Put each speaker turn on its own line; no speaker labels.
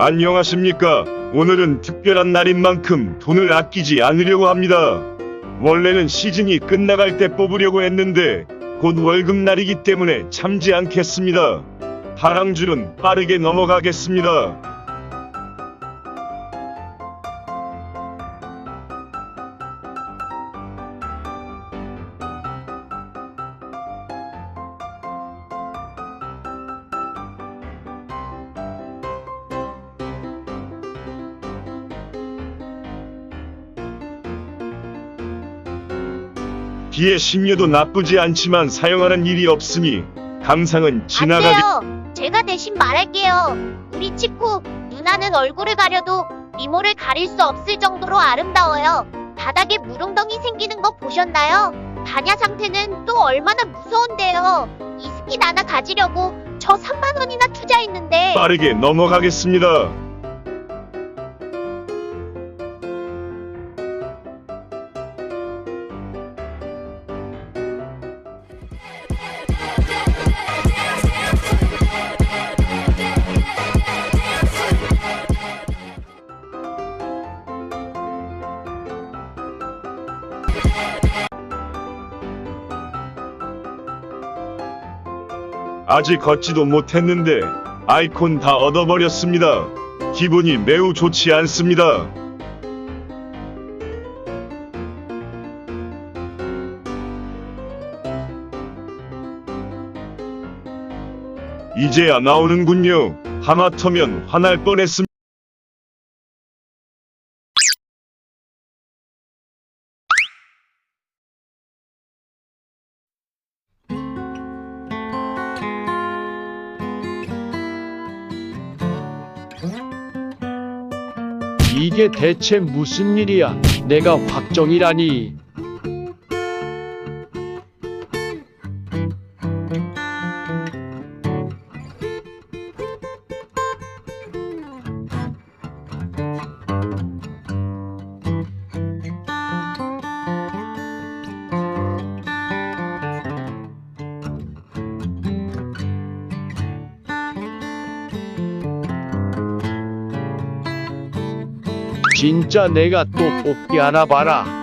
안녕하십니까. 오늘은 특별한 날인 만큼 돈을 아끼지 않으려고 합니다. 원래는 시즌이 끝나갈 때 뽑으려고 했는데 곧 월급날이기 때문에 참지 않겠습니다. 파랑줄은 빠르게 넘어가겠습니다. 비의 심려도 나쁘지 않지만 사용하는 일이 없으니 감상은 지나가게
안 돼요. 제가 대신 말할게요. 우리 치쿠 누나는 얼굴을 가려도 미모를 가릴 수 없을 정도로 아름다워요. 바닥에 물웅덩이 생기는 거 보셨나요? 반야 상태는 또 얼마나 무서운데요. 이 스킨 하나 가지려고 저 3만 원이나 투자했는데
빠르게 넘어가겠습니다. 아직 걷지도 못했는데 아이콘 다 얻어버렸습니다. 기분이 매우 좋지 않습니다. 이제야 나오는군요. 하마터면 화날 뻔했습니다.
이게 대체 무슨 일이야? 내가 확정이라니. 진짜 내가 또 뽑기 하나 봐라.